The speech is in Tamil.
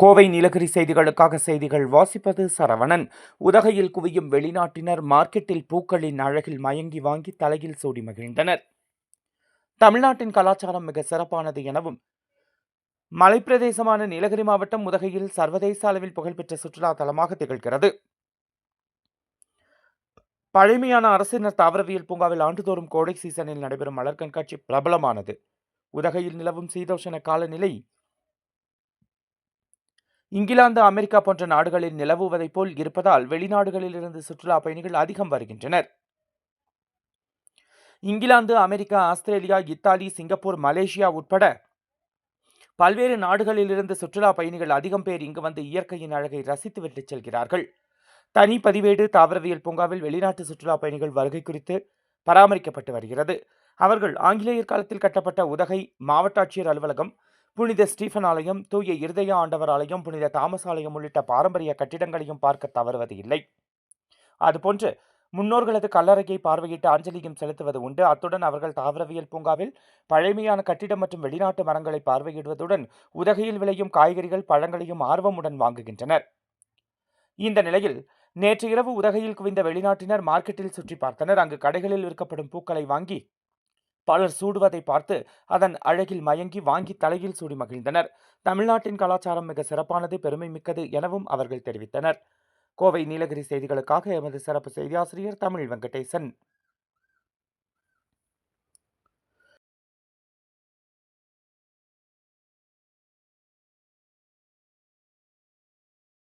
கோவை நீலகிரி செய்திகளுக்காக செய்திகள் வாசிப்பது சரவணன். உதகையில் குவியும் வெளிநாட்டினர் மார்க்கெட்டில் பூக்களின் அழகில் மயங்கி வாங்கி தலையில் சூடி மகிழ்ந்தனர். தமிழ்நாட்டின் கலாச்சாரம் மிக சிறப்பானது எனவும் மலைப்பிரதேசமான நீலகிரி மாவட்டம் உதகையில் சர்வதேச அளவில் புகழ்பெற்ற சுற்றுலா தலமாக திகழ்கிறது. பழமையான அரசினர் தாவரவியல் பூங்காவில் ஆண்டுதோறும் கோடை சீசனில் நடைபெறும் மலர் கண்காட்சி பிரபலமானது. உதகையில் நிலவும் சீதோஷண காலநிலை இங்கிலாந்து அமெரிக்கா போன்ற நாடுகளில் நிலவுவதைப் போல் இருப்பதால் வெளிநாடுகளிலிருந்து சுற்றுலா பயணிகள் அதிகம் வருகின்றனர். England America Australia Italy Singapore Malaysia உட்பட பல்வேறு நாடுகளிலிருந்து சுற்றுலா பயணிகள் அதிகம் பேர் இங்கு வந்து இயற்கையின் அழகை ரசித்துவிட்டு செல்கிறார்கள். தனி பதிவேடு தாவரவியல் பூங்காவில் வெளிநாட்டு சுற்றுலா பயணிகள் வருகை குறித்து பராமரிக்கப்பட்டு வருகிறது. அவர்கள் ஆங்கிலேயர் காலத்தில் கட்டப்பட்ட உதகை மாவட்ட ஆட்சியர் அலுவலகம் புனித ஸ்டீஃபன் ஆலயம் தூய இருதய ஆண்டவர் ஆலயம் புனித தாமஸ் ஆலயம் உள்ளிட்ட பாரம்பரிய கட்டிடங்களையும் பார்க்க தவறுவது இல்லை. அதுபோன்று முன்னோர்களது கல்லறையை பார்வையிட்டு அஞ்சலியும் செலுத்துவது உண்டு. அத்துடன் அவர்கள் தாவரவியல் பூங்காவில் பழமையான கட்டிடம் மற்றும் வெளிநாட்டு மரங்களை பார்வையிடுவதுடன் உதகையில் விளையும் காய்கறிகள் பழங்களையும் ஆர்வமுடன் வாங்குகின்றனர். இந்த நிலையில் நேற்று இரவு உதகையில் குவிந்த வெளிநாட்டினர் மார்க்கெட்டில் சுற்றி பார்த்தனர். அங்கு கடைகளில் விற்கப்படும் பூக்களை வாங்கி பலர் சூடுவதை பார்த்து அதன் அழகில் மயங்கி வாங்கி தலையில் சூடி மகிழ்ந்தனர். தமிழ்நாட்டின் கலாச்சாரம் மிக சிறப்பானது பெருமை மிக்கது எனவும் அவர்கள் தெரிவித்தனர். கோவை நீலகிரி செய்திகளுக்காக எமது சிறப்பு செய்தியாசிரியர் தமிழ் வெங்கடேசன்.